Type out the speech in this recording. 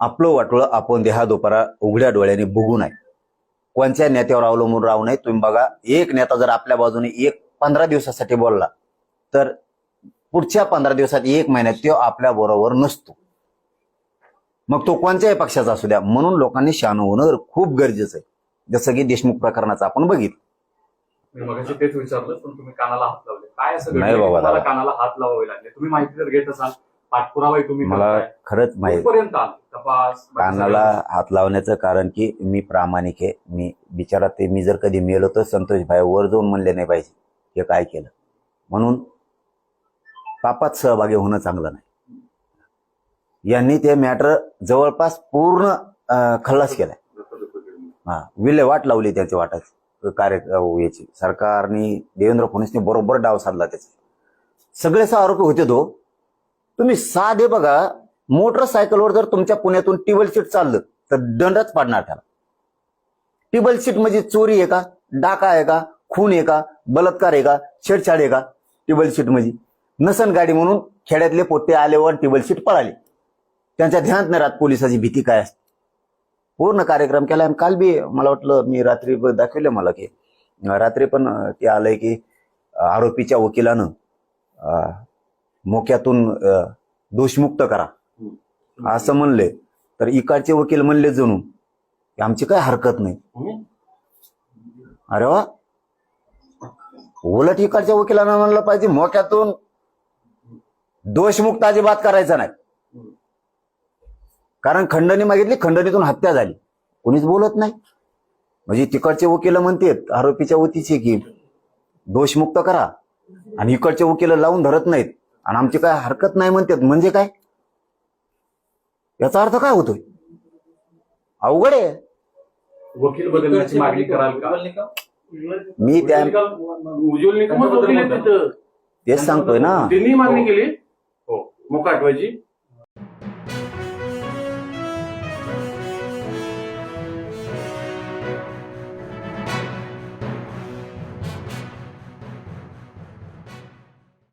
आपलं वाटलं आपण देहा दुपारा उघड्या डोळ्याने बघू नये. कोणत्या नेत्यावर अवलंबून राहू नये. तुम्ही बघा एक नेता जर आपल्या बाजूने एक पंधरा दिवसासाठी बोलला तर पुढच्या पंधरा दिवसात एक महिन्यात तो आपल्या बरोबर नसतो. मग तो कोणत्याही पक्षाचा असू द्या. म्हणून लोकांनी शान होणं खूप गरजेचं आहे. जसं की देशमुख प्रकरणाचं आपण बघितलं. तेच विचारलं पण तुम्ही कानाला हात लावले. काय असं नाही बाबा. कानाला हात लावावे लागले. तुम्ही माहिती जर घेत असाल. पाठपुरावाही तुम्ही मला. खरंच माहीत? तपास? कानाला सगळं? हात लावण्याचं कारण की मी प्रामाणिक आहे. मी बिचारा ते मी जर कधी मेलो तर संतोष भाई वर जाऊन म्हणले नाही पाहिजे. हे काय केलं? म्हणून पापात सहभागी होणं चांगलं नाही. यांनी ते मॅटर जवळपास पूर्ण खल्लास केलाय. हा विल्हेवाट लावली त्याची वाटाची कार्य याची. सरकारने देवेंद्र फडणवीसने बरोबर डाव साधला त्याचा. सगळेच आरोपी होते तो. तुम्ही साधे बघा मोटरसायकलवर जर तुमच्या पुण्यातून टिबल सीट चाललं तर दंडच पाडणार त्याला. टिबल सीट म्हणजे चोरी आहे का डाका आहे का खून आहे का बलात्कार आहे का छेडछाड आहे का टिबल सीट म्हणजे. नसन गाडी म्हणून खेड्यातले पोट्टे आल्यावर टिबल सीट पळाली. त्यांच्या ध्यानात नाही राहत पोलिसाची भीती काय असते. पूर्ण कार्यक्रम केला आणि काल बी मला वाटलं मी रात्री दाखवलं मला की रात्री पण ते आलंय की आरोपीच्या वकिलानं मोक्यातून दोषमुक्त करा. असं म्हणले. तर इकडचे वकील म्हणले जणू आमची काय हरकत नाही. अरे वा. उलट इकडच्या वकिलांना म्हणलं पाहिजे मोक्यातून दोषमुक्त अजिबात करायचा नाही. कारण खंडणी मागितली खंडणीतून हत्या झाली. कोणीच बोलत नाही. म्हणजे तिकडचे वकील म्हणतात आरोपीच्या वतीचे की दोषमुक्त करा. आणि इकडचे वकील लावून धरत नाहीत. आणि आमची काय हरकत नाही म्हणतात. म्हणजे काय? याचा अर्थ काय होतोय? अवघड आहे. वकील बदलण्याची मागणी कराल का? मी त्या उज्ज्वल निकमच वकील आहेत तिथं तेच सांगतोय ना. त्यांनी मागणी केली? हो. मोकाटवायची